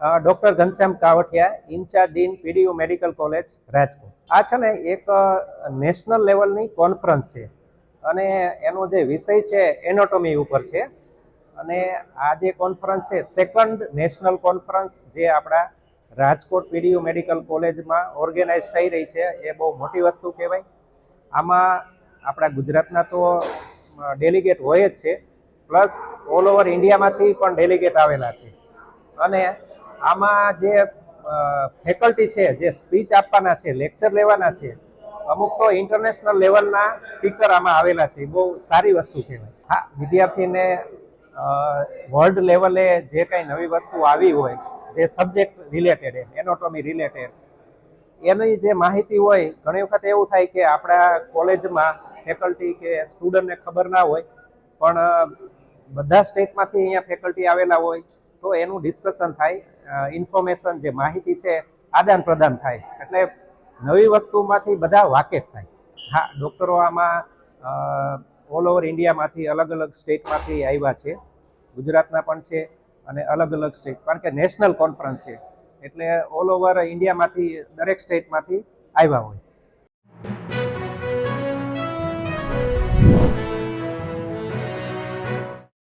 Doctor Ghanshyam Kavathiya incharge dean PDU medical college, Rajkot. આ છે ને એક નેશનલ લેવલની કોન્ફરન્સ છે. અને એનો જે વિષય છે, એનોટોમી ઉપર છે. અને આ જે કોન્ફરન્સ છે, સેકન્ડ નેશનલ કોન્ફરન્સ જે આપણા રાજકોટ પીડીયુ મેડિકલ કોલેજમાં ઓર્ગેનાઇઝ થઈ રહી છે, એ બહુ મોટી વસ્તુ કહેવાય. આમાં આપણા ગુજરાતના તો ડેલિગેટ હોય જ છે. પ્લસ ઓલ ઓવર ઇન્ડિયામાંથી પણ ડેલિગેટ આવેલા છે. અને આમાં જે ફેકલ્ટી છે, જે સ્પીચ આપવાના છે લેક્ચર લેવાના છે, અમુક તો ઇન્ટરનેશનલ લેવલના સ્પીકર આમાં આવેલા છે બહુ સારી વસ્તુ કહેવાય. હા, વિદ્યાર્થીને વર્લ્ડ લેવલે જે કાંઈ નવી વસ્તુ આવી હોય, જે સબ્જેક્ટ રિલેટેડ એનોટોમી રિલેટેડ એની જે માહિતી હોય, ઘણી વખત એવું થાય કે આપણા કોલેજમાં ફેકલ્ટી કે સ્ટુડન્ટને ખબર ના હોય, પણ બધા સ્ટેટમાંથી અહીંયા ફેકલ્ટી આવેલા હોય તો એનું ડિસ્કશન થાય ઇન્ફોર્મેશન જે માહિતી છે, આદાન પ્રદાન થાય. એટલે નવી વસ્તુમાંથી બધા વાકેફ થાય. હા ડૉક્ટરો આમાં ઓલ ઓવર ઇન્ડિયામાંથી અલગ અલગ સ્ટેટમાંથી આવ્યા છે. ગુજરાતના પણ છે અને અલગ અલગ સ્ટેટ કારણ કે નેશનલ કોન્ફરન્સ છે. એટલે ઓલ ઓવર ઇન્ડિયામાંથી દરેક સ્ટેટમાંથી આવ્યા હોય.